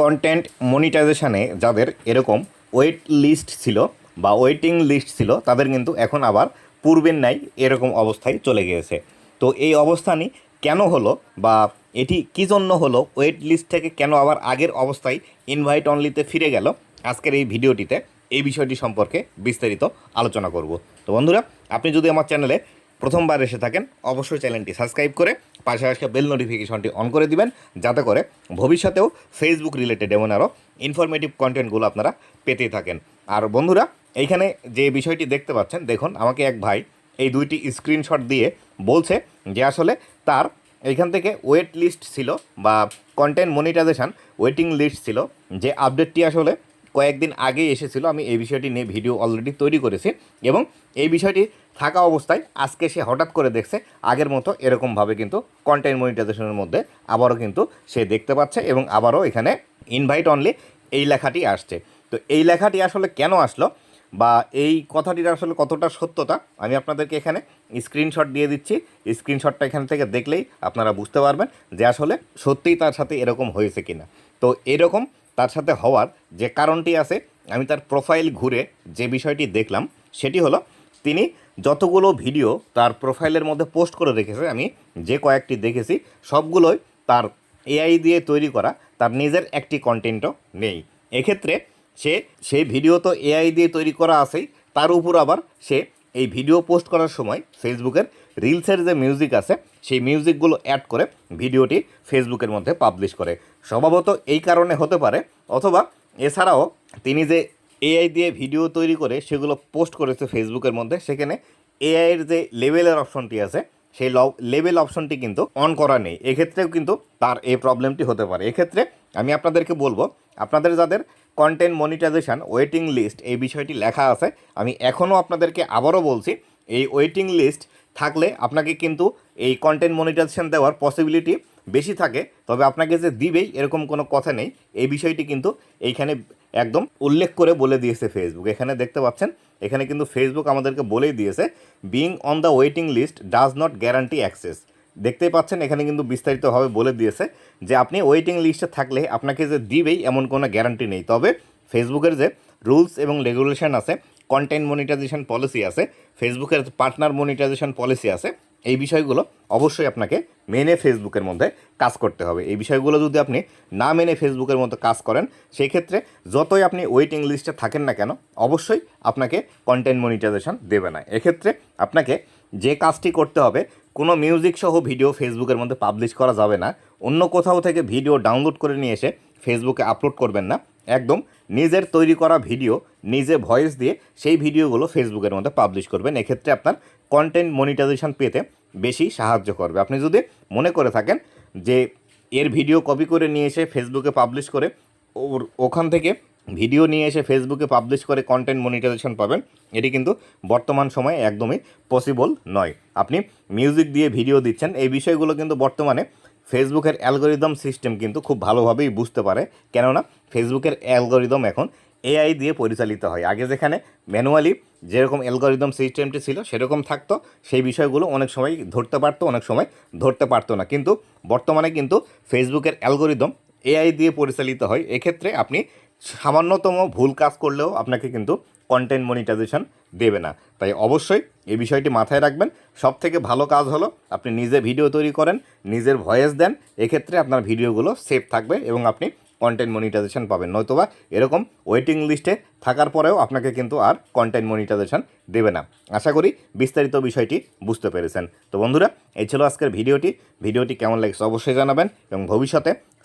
Content মনিটাইজেশনে যাদের এরকম wait list ছিল বা ওয়েটিং লিস্ট ছিল, তাদের কিন্তু এখন আবার পূর্বের নাই এরকম অবস্থায় চলে গিয়েছে। তো এই অবস্থানই কেন হলো বা এটি কী জন্য হলো ওয়েট লিস্ট থেকে কেন আবার আগের অবস্থায় ইনভাইট অনলিতে ফিরে গেল, আজকের এই ভিডিওটিতে এই বিষয়টি সম্পর্কে বিস্তারিত আলোচনা করব। তো বন্ধুরা, আপনি যদি আমার চ্যানেলে প্রথমবার এসে থাকেন, অবশ্যই চ্যানেলটি সাবস্ক্রাইব করে পাশাপাশি বেল নোটিফিকেশনটি অন করে দিবেন, যাতে করে ভবিষ্যতেও ফেসবুক রিলেটেড এমন আরও ইনফরমেটিভ কন্টেন্টগুলো আপনারা পেতেই থাকেন। আর বন্ধুরা, এইখানে যে বিষয়টি দেখতে পাচ্ছেন, দেখুন, আমাকে এক ভাই এই দুইটি স্ক্রিনশট দিয়ে বলছে যে আসলে তার এইখান থেকে ওয়েট লিস্ট ছিল বা কন্টেন্ট মনিটাইজেশন ওয়েটিং লিস্ট ছিল, যে আপডেটটি আসলে কয়েকদিন আগে এসেছিল, আমি এই বিষয়টি নিয়ে ভিডিও অলরেডি তৈরি করেছি এবং এই বিষয়টি থাকা অবস্থায় আজকে সে হঠাৎ করে দেখছে, আগের মতো এরকমভাবে কিন্তু কন্টেন্ট মনিটাইজেশনের মধ্যে আবারও কিন্তু সে দেখতে পাচ্ছে এবং আবারও এখানে ইনভাইট অনলি এই লেখাটি আসছে। তো এই লেখাটি আসলে কেন আসলো বা এই কথাটির আসলে কতটা সত্যতা, আমি আপনাদেরকে এখানে স্ক্রিনশট দিয়ে দিচ্ছি। স্ক্রিনশটটা এখান থেকে দেখলেই আপনারা বুঝতে পারবেন যে আসলে সত্যিই তার সাথে এরকম হয়েছে কিনা। তো এরকম তার সাথে হওয়ার যে কারণটি আছে, আমি তার প্রোফাইল ঘুরে যে বিষয়টি দেখলাম, সেটি হলো তিনি যতগুলো ভিডিও তার প্রোফাইলের মধ্যে পোস্ট করে রেখেছে, আমি যে কয়েকটি দেখেছি, সবগুলোই তার এআই দিয়ে তৈরি করা, তার নিজের একটি কন্টেন্টও নেই। এক্ষেত্রে সে, সেই ভিডিও তো এআই দিয়ে তৈরি করা আছেই, তার উপর আবার সে এই ভিডিও পোস্ট করার সময় ফেসবুকের রিলসের যে মিউজিক আছে, সেই মিউজিকগুলো অ্যাড করে ভিডিওটি ফেসবুকের মধ্যে পাবলিশ করে। স্বভাবত এই কারণে হতে পারে, অথবা এছাড়াও তিনি যে এআই দিয়ে ভিডিও তৈরি করে সেগুলো পোস্ট করেছে ফেসবুকের মধ্যে, সেখানে এআইয়ের যে লেভেলের অপশনটি আছে, সেই লেভেল অপশনটি কিন্তু অন করা নেই। এক্ষেত্রেও কিন্তু তার এই প্রবলেমটি হতে পারে। এক্ষেত্রে আমি আপনাদেরকে বলব, আপনাদের যাদের কন্টেন্ট মনিটাইজেশন ওয়েটিং লিস্ট এই বিষয়টি লেখা আছে। আমি এখনও আপনাদেরকে আবারও বলছি, এই ওয়েটিং লিস্ট থাকলে আপনাকে কিন্তু এই কন্টেন্ট মনিটাইজেশন দেওয়ার পসিবিলিটি বেশি থাকে। তবে আপনাকে যে দিবেই, এরকম কোনো কথা নেই। এই বিষয়টি কিন্তু এইখানে একদম উল্লেখ করে বলে দিয়েছে ফেসবুক এখানে দেখতে পাচ্ছেন, এখানে কিন্তু ফেসবুক আমাদেরকে বলেই দিয়েছে being on the waiting list does not guarantee access দেখতেই পাচ্ছেন, এখানে কিন্তু বিস্তারিতভাবে বলে দিয়েছে যে আপনি ওয়েটিং লিস্টে থাকলে আপনাকে যে দিবেই এমন কোনো গ্যারান্টি নেই। তবে ফেসবুকের যে রুলস এবং রেগুলেশন আছে কন্টেন্ট মনিটাইজেশন পলিসি আছে ফেসবুকের পার্টনার মনিটাইজেশন পলিসি আছে, এই বিষয়গুলো অবশ্যই আপনাকে মেনে ফেসবুকের মধ্যে কাজ করতে হবে। এই বিষয়গুলো যদি আপনি না মেনে ফেসবুকের মধ্যে কাজ করেন সেই ক্ষেত্রে যতই আপনি ওয়েটিং লিস্টে থাকেন না কেন, অবশ্যই আপনাকে কন্টেন্ট মনিটাইজেশন দেবে না। এক্ষেত্রে আপনাকে যে কাজটি করতে হবে কোনো মিউজিক সহ ভিডিও ফেসবুকের মধ্যে পাবলিশ করা যাবে না। অন্য কোথাও থেকে ভিডিও ডাউনলোড করে নিয়ে এসে ফেসবুকে আপলোড করবেন না। একদম নিজের তৈরি করা ভিডিও নিজে ভয়েস দিয়ে সেই ভিডিওগুলো ফেসবুকের মধ্যে পাবলিশ করবেন। এক্ষেত্রে আপনার কন্টেন্ট মনিটাইজেশন পেতে বেশি সাহায্য করবে। আপনি যদি মনে করে থাকেন যে এর ভিডিও কপি করে নিয়ে এসে ফেসবুকে পাবলিশ করে ওর ওখান থেকে ভিডিও নিয়ে এসে ফেসবুকে পাবলিশ করে কন্টেন্ট মনিটাইজেশন পাবেন, এটি কিন্তু বর্তমান সময়ে একদমই পসিবল নয়। আপনি মিউজিক দিয়ে ভিডিও দিচ্ছেন, এই বিষয়গুলো কিন্তু বর্তমানে ফেসবুকের অ্যালগোরিদম সিস্টেম কিন্তু খুব ভালোভাবেই বুঝতে পারে, কেননা ফেসবুকের অ্যালগোরিদম এখন এআই দিয়ে পরিচালিত হয়। আগে যেখানে ম্যানুয়ালি যেরকম অ্যালগোরিদম সিস্টেমটি ছিল, সেরকম থাকতো, সেই বিষয়গুলো অনেক সময় ধরতে পারতো, অনেক সময় ধরতে পারতো না। কিন্তু বর্তমানে কিন্তু ফেসবুকের অ্যালগোরিদম এআই দিয়ে পরিচালিত হয়। এক্ষেত্রে আপনি সামান্যতম ভুল কাজ করলেও আপনাকে কিন্তু কন্টেন্ট মনিটাইজেশন দেবে না। তাই অবশ্যই এই বিষয়টি মাথায় রাখবেন। সব থেকে ভালো কাজ হলো আপনি নিজে ভিডিও তৈরি করেন, নিজের ভয়েস দেন, এক্ষেত্রে আপনার ভিডিওগুলো সেভ থাকবে এবং আপনি কন্টেন্ট মনিটাইজেশন পাবেন। নয়তোবা এরকম ওয়েটিং লিস্টে থাকার পরেও আপনাকে কিন্তু আর কন্টেন্ট মনিটাইজেশন দেবে না। আশা করি বিস্তারিত বিষয়টি বুঝতে পেরেছেন। তো বন্ধুরা, এই ছিল আজকের ভিডিওটি ভিডিওটি কেমন লাগছে অবশ্যই জানাবেন এবং ভবিষ্যতে